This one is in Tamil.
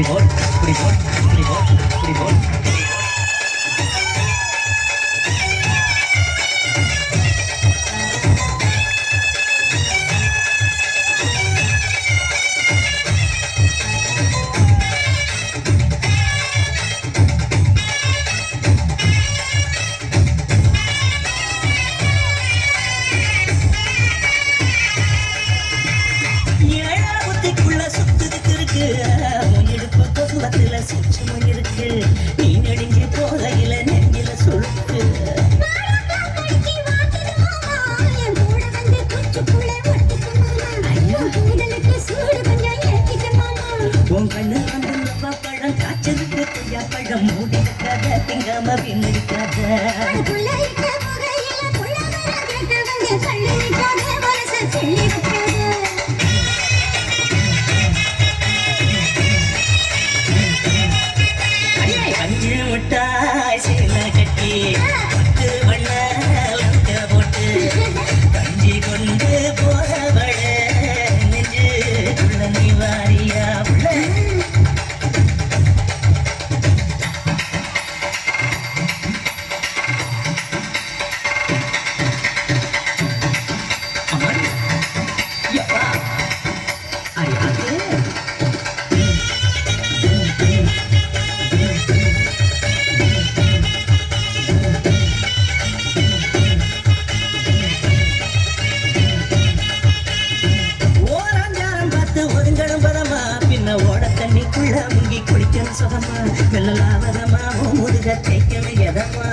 குடிபோல் குடிபோல் குடிபோல் குடிபோல் Yeah. சிரிச்சுமா இருக்கு நீ நெடுங்கி போகையில நெஞ்சில சுழுக்கு உன் கண்ணு வந்து பழம் காய்ச்சலுக்கு பழம் மூடி இருக்காத திங்காம பின்னடிக்காத சுகமா வெள்ளலாவதமா முதுக தைக்கணும் எதமா